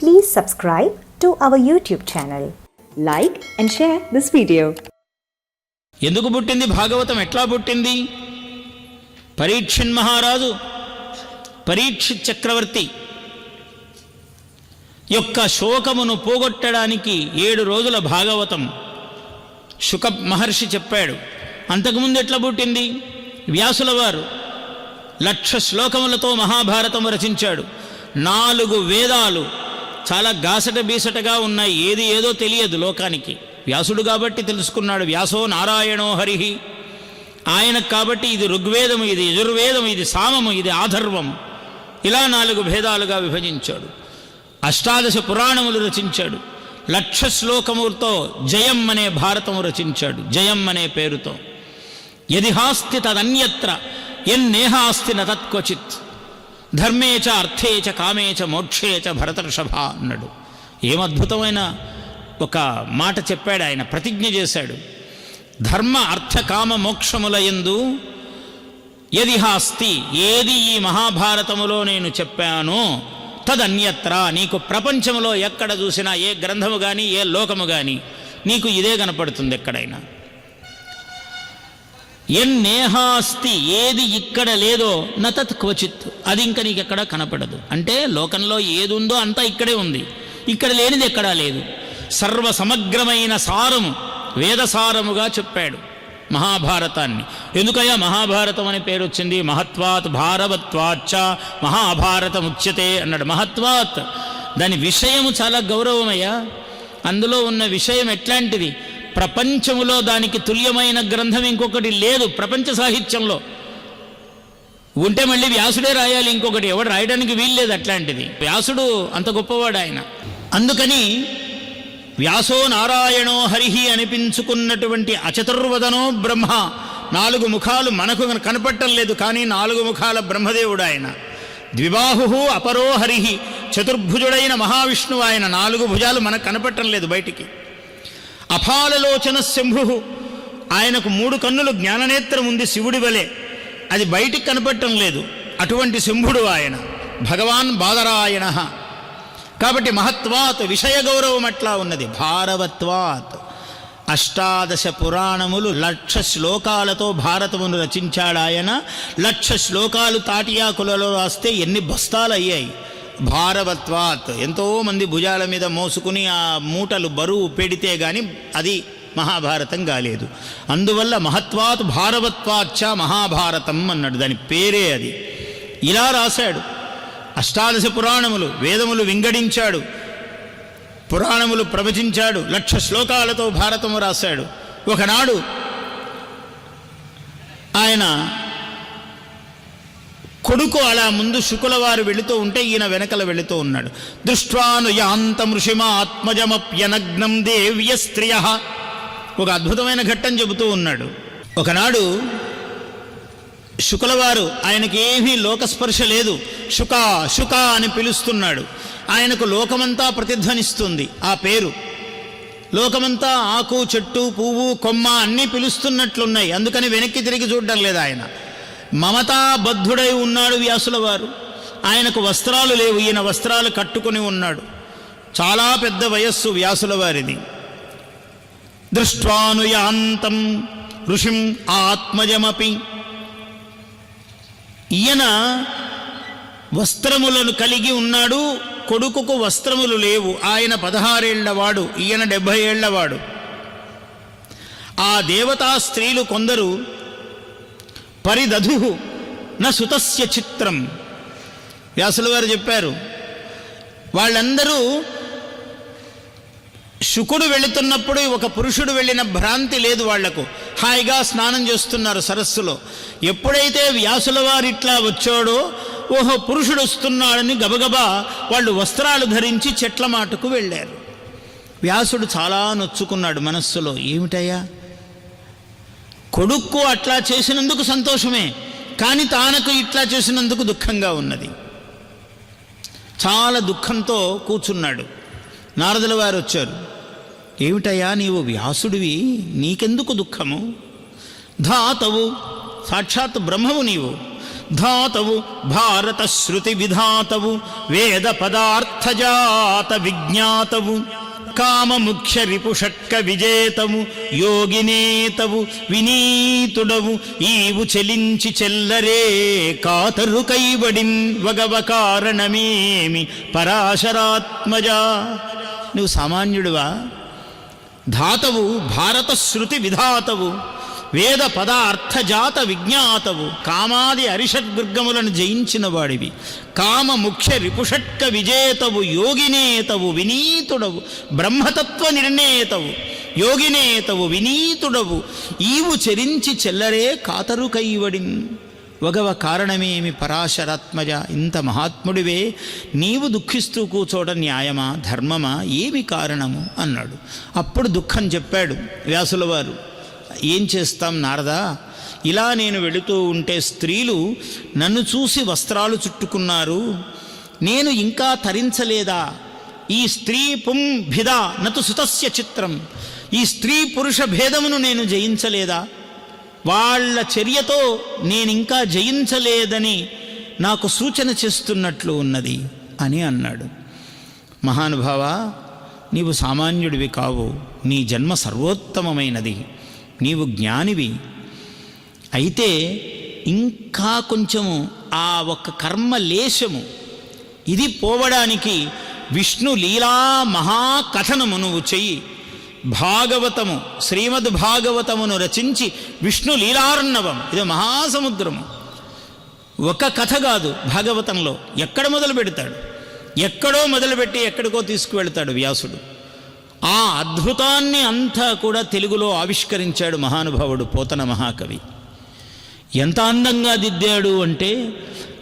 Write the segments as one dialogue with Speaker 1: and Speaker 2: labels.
Speaker 1: Please subscribe to our YouTube channel. Like and share this video.
Speaker 2: ఎందుకు పుట్టింది భాగవతం ఎట్లా పుట్టింది పరీక్షణ్ మహారాజు పరీక్షిత్ చక్రవర్తి యొక్క శోకమును పోగొట్టడానికి ఏడు రోజుల భాగవతం శుక మహర్షి చెప్పాడు అంతకుముందు ఎట్లా పుట్టింది వ్యాసుల వారు లక్ష శ్లోకములతో మహాభారతం రచించాడు నాలుగు వేదాలు చాలా గాసట బీసటగా ఉన్నాయి ఏది ఏదో తెలియదు లోకానికి. వ్యాసుడు కాబట్టి తెలుసుకున్నాడు వ్యాసో నారాయణో హరిహి ఆయన కాబట్టి ఇది ఋగ్వేదము ఇది యజుర్వేదము ఇది సామము ఇది ఆధర్వం ఇలా నాలుగు భేదాలుగా విభజించాడు. అష్టాదశ పురాణములు రచించాడు. లక్ష శ్లోకములతో జయం అనే భారతము రచించాడు. జయం అనే పేరుతో. యదిహాస్తి తదన్యత్ర ఎన్నేహాస్తి న ధర్మేచ ధర్మే చ అర్థే చ కామే చ మోక్షే చ భరతర్షభ అన్నాడు. ఏమద్భుతమైన ఒక మాట చెప్పాడు ఆయన ప్రతిజ్ఞ చేశాడు. ధర్మ అర్థ కామ మోక్షముల యందు యదిహాస్తి ఏది ఈ మహాభారతములో నేను చెప్పానో తదన్యత్ర నీకు ప్రపంచములో ఎక్కడ చూసినా ఏ గ్రంథము కానీ ఏ లోకము కానీ నీకు ఇదే కనపడుతుంది ఎక్కడైనా. ఎన్నేహాస్తి ఏది ఇక్కడ లేదో నతత్ క్వచిత్. అది ఇంకా నీకు ఎక్కడా కనపడదు. అంటే లోకంలో ఏది ఉందో అంతా ఇక్కడే ఉంది. ఇక్కడ లేనిది ఎక్కడా లేదు. సర్వ సమగ్రమైన సారము వేదసారముగా చెప్పాడు మహాభారతాన్ని. ఎందుకయ్యా మహాభారతం అనే పేరు వచ్చింది? మహత్వాత్ భారవత్వాచ్చ మహాభారతం ఉచ్యతే అన్నాడు. మహత్వాత్. దాని విషయము చాలా గౌరవమయ్యా. అందులో ఉన్న విషయం ఎట్లాంటిది? ప్రపంచములో దానికి తుల్యమైన గ్రంథం ఇంకొకటి లేదు ప్రపంచ సాహిత్యంలో. ఉంటే మళ్ళీ వ్యాసుడే రాయాలి ఇంకొకటి ఎవడు రాయడానికి వీల్లేదు అట్లాంటిది. వ్యాసుడు అంత గొప్పవాడు ఆయన. అందుకని వ్యాసో నారాయణో హరిహి అనిపించుకున్నటువంటి అచతుర్వదనో బ్రహ్మ నాలుగు ముఖాలు మనకు కనపట్టం లేదు కానీ నాలుగు ముఖాల బ్రహ్మదేవుడు ఆయన. ద్విబాహు అపరో హరిహి చతుర్భుజుడైన మహావిష్ణువు ఆయన నాలుగు భుజాలు మనకు కనపట్టం లేదు బయటికి. అఫాలలోచన శంభు. ఆయనకు మూడు కన్నులు జ్ఞాననేత్రం ఉంది శివుడి వలె. అది బయటికి కనపడటం లేదు. అటువంటి శంభుడు ఆయన. భగవాన్ బాదరాయణ. కాబట్టి మహత్వాత్ విషయ గౌరవం అట్లా ఉన్నది. భారవత్వాత్. అష్టాదశ పురాణములు లక్ష శ్లోకాలతో భారతమును రచించాడు ఆయన లక్ష శ్లోకాలు తాటియాకులలో రాస్తే ఎన్ని బస్తాలు అయ్యాయి భారవత్వాత్. ఎంతోమంది భుజాల మీద మోసుకుని ఆ మూటలు బరువు పెడితే కానీ అది మహాభారతం కాలేదు. అందువల్ల మహత్వాత్ భారవత్వాచ్చ మహాభారతం అన్నాడు. దాని పేరే అది. ఇలా రాశాడు. అష్టాదశ పురాణములు వేదములు వింగడించాడు. పురాణములు ప్రవచించాడు. లక్ష శ్లోకాలతో భారతము రాశాడు. ఒకనాడు ఆయన కొడుకు అలా ముందు శుకులవారు వెళుతూ ఉంటే ఈయన వెనకల వెళుతూ ఉన్నాడు. దృష్ట్వాను యాంతం ఋషిమాత్మజమప్యనగ్నం దేవ్య స్త్రియ ఒక అద్భుతమైన ఘట్టం చెబుతూ ఉన్నాడు. ఒకనాడు శుకులవారు ఆయనకి ఏమీ లోకస్పర్శ లేదు. శుక శుక అని పిలుస్తున్నాడు. ఆయనకు లోకమంతా ప్రతిధ్వనిస్తుంది. ఆ పేరు. లోకమంతా ఆకు చెట్టు పువ్వు కొమ్మ అన్నీ పిలుస్తున్నట్లున్నాయి. అందుకని వెనక్కి తిరిగి చూడడం లేదు ఆయన. మమతాబద్ధుడై ఉన్నాడు వ్యాసుల వారు. ఆయనకు వస్త్రాలు లేవు ఈయన వస్త్రాలు కట్టుకుని ఉన్నాడు. చాలా పెద్ద వయస్సు వ్యాసుల వారిది. దృష్టానుయాంతం ఋషిం ఆత్మజమపి. ఈయన వస్త్రములను కలిగి ఉన్నాడు కొడుకుకు వస్త్రములు లేవు. ఆయన పదహారేళ్ళవాడు ఈయన డెబ్భై ఏళ్ళవాడు ఆ దేవతా స్త్రీలు కొందరు పరిదధు న సుతస్య చిత్రం. వ్యాసులు గారు చెప్పారు వాళ్ళందరూ శుకుడు వెళుతున్నప్పుడు ఒక పురుషుడు వెళ్ళిన భ్రాంతి లేదు వాళ్ళకు. హాయిగా స్నానం చేస్తున్నారు సరస్సులో. ఎప్పుడైతే వ్యాసుల వారు ఇట్లా వచ్చాడో ఓహో పురుషుడు వస్తున్నాడని గబగబా వాళ్ళు వస్త్రాలు ధరించి చెట్ల మాటకు వెళ్ళారు. వ్యాసుడు చాలా నొచ్చుకున్నాడు మనస్సులో. ఏమిటయ్యా? కొడుక్కు అట్లా చేసినందుకు సంతోషమే కానీ తానకు ఇట్లా చేసినందుకు దుఃఖంగా ఉన్నది. చాలా దుఃఖంతో కూర్చున్నాడు. నారదుల వారు వచ్చారు. ఏమిటయ్యా నీవు వ్యాసుడివి? నీకెందుకు దుఃఖము? ధాతవు సాక్షాత్ బ్రహ్మవు నీవు. ధాతవు భారత శృతి విధాతవు వేద పదార్థజాత విజ్ఞాతవు కామ ముఖ్య రిపుషట్క విజేతము యోగినేతవు వినీతుడవు ఈవు చెలించి చెల్లరే కాతరు కైబడిన్ వగవ కారణమేమి? పరాశరాత్మజా. నువ్వు సామాన్యుడువా? ధాతవు భారత శృతి విధాతవు. వేద పదార్థజాత విజ్ఞాతవు. కామాది అరిషద్దుర్గములను జయించిన వాడివి కామ ముఖ్య రిపుషట్క విజేతవు యోగినేతవు వినీతుడవు బ్రహ్మతత్వ నిర్ణేతవు యోగినేతవు వినీతుడవు. ఈవు చెరించి చెల్లరే కాతరు కైవడిన్ వగవ కారణమేమి పరాశరాత్మజ? ఇంత మహాత్ముడివే నీవు దుఃఖిస్తూ కూర్చోవడం న్యాయమా? ధర్మమా? ఏమి కారణము? అన్నాడు. అప్పుడు దుఃఖం చెప్పాడు వ్యాసుల వారు ఏం చేస్తాం నారదా? ఇలా నేను వెళుతూ ఉంటే స్త్రీలు నన్ను చూసి వస్త్రాలు చుట్టుకున్నారు. నేను ఇంకా తరించలేదా? ఈ స్త్రీ పుంభిద నతు సుతస్య చిత్రం. ఈ స్త్రీ పురుష భేదమును నేను జయించలేదా? వాళ్ళ చర్యతో నేనింకా జయించలేదని నాకు సూచన చేస్తున్నట్లు ఉన్నది అని అన్నాడు. మహానుభావ నీవు సామాన్యుడివి కావు. నీ జన్మ సర్వోత్తమమైనది. నీవు జ్ఞానివి. అయితే ఇంకా కొంచెము ఆ ఒక్క కర్మ లేశము. ఇది పోవడానికి విష్ణు లీలా మహాకథనము నువ్వు చెయ్యి. భాగవతము శ్రీమద్ భాగవతమును రచించి విష్ణు లీలార్ణవం ఇది మహాసముద్రము. ఒక కథ కాదు భాగవతంలో. ఎక్కడ మొదలు పెడతాడు ఎక్కడో మొదలుపెట్టి ఎక్కడికో తీసుకువెళ్తాడు వ్యాసుడు. ఆ అద్భుతాన్ని అంతా కూడా తెలుగులో ఆవిష్కరించాడు మహానుభావుడు పోతన మహాకవి. ఎంత అందంగా దిద్దాడు అంటే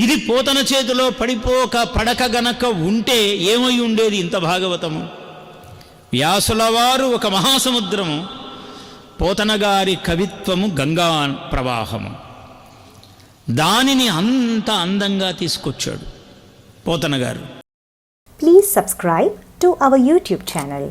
Speaker 2: ఇది పోతన చేతిలో పడిపోక పడక గనక ఉంటే ఏమై ఉండేది ఇంత భాగవతము? వ్యాసులవారు ఒక మహాసముద్రము పోతనగారి కవిత్వము గంగా ప్రవాహము. దానిని అంత అందంగా తీసుకొచ్చాడు పోతనగారు
Speaker 1: please subscribe to our YouTube channel.